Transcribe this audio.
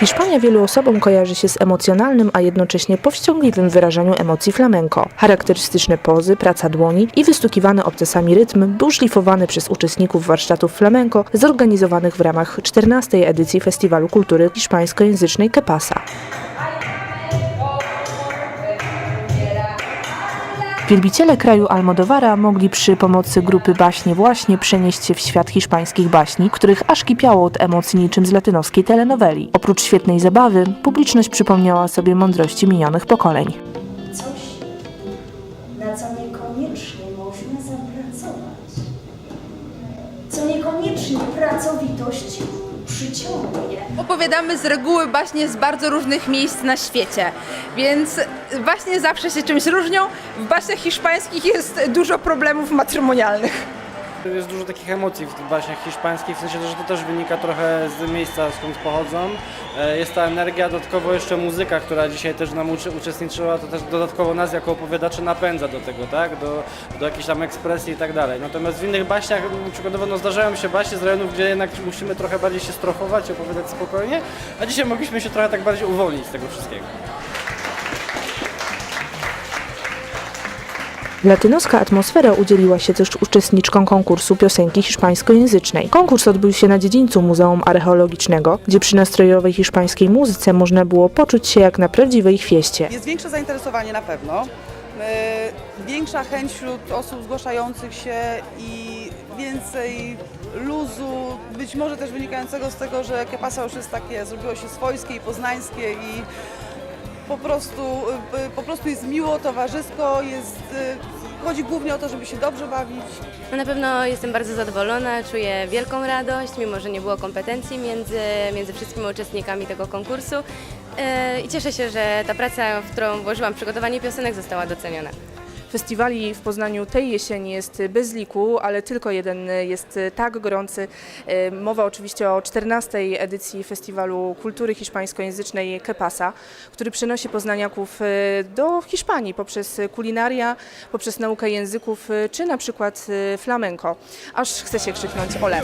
Hiszpania wielu osobom kojarzy się z emocjonalnym, a jednocześnie powściągliwym wyrażaniu emocji flamenco. Charakterystyczne pozy, praca dłoni i wystukiwany obcasami rytm był szlifowany przez uczestników warsztatów flamenco zorganizowanych w ramach 14. edycji Festiwalu Kultury Hiszpańskojęzycznej Kepasa. Wielbiciele kraju Almodowara mogli przy pomocy grupy Baśnie Właśnie przenieść się w świat hiszpańskich baśni, których aż kipiało od emocji niczym z latynoskiej telenoweli. Oprócz świetnej zabawy, publiczność przypomniała sobie mądrości minionych pokoleń. coś, na co niekoniecznie można zapracować, co niekoniecznie pracowitość przyciągnie. Opowiadamy z reguły baśnie z bardzo różnych miejsc na świecie, więc baśnie zawsze się czymś różnią. W baśniach hiszpańskich jest dużo problemów matrymonialnych. Jest dużo takich emocji w baśniach hiszpańskich, w sensie, że to też wynika trochę z miejsca, skąd pochodzą. E, Jest ta energia, dodatkowo jeszcze muzyka, która dzisiaj też nam uczestniczyła, to też dodatkowo nas jako opowiadaczy napędza do tego, tak? Do, do jakiejś tam ekspresji i tak dalej. Natomiast w innych baśniach, przykładowo no, zdarzają się baśnie z rejonów, gdzie jednak musimy trochę bardziej się strofować, opowiadać spokojnie, a dzisiaj mogliśmy się trochę tak bardziej uwolnić z tego wszystkiego. Latynoska atmosfera udzieliła się też uczestniczkom konkursu piosenki hiszpańskojęzycznej. Konkurs odbył się na dziedzińcu Muzeum Archeologicznego, gdzie przy nastrojowej hiszpańskiej muzyce można było poczuć się jak na prawdziwej chwieście. Jest większe zainteresowanie na pewno, e, większa chęć wśród osób zgłaszających się i więcej luzu, być może też wynikającego z tego, że Kepasa już jest takie, zrobiło się swojskie i poznańskie i po prostu, e, po prostu jest miło, towarzysko, jest, e, chodzi głównie o to, żeby się dobrze bawić. No Na pewno jestem bardzo zadowolona, czuję wielką radość, mimo że nie było kompetencji między, między wszystkimi uczestnikami tego konkursu. I cieszę się, że ta praca, w którą włożyłam przygotowanie piosenek, została doceniona. Festiwali w Poznaniu tej jesieni jest bez liku, ale tylko jeden jest tak gorący. E, Mowa oczywiście o 14. edycji Festiwalu Kultury Hiszpańskojęzycznej Kepasa, który przenosi poznaniaków e, do Hiszpanii poprzez kulinaria, poprzez naukę języków, e, czy na przykład flamenco. Aż chce się krzyknąć ole.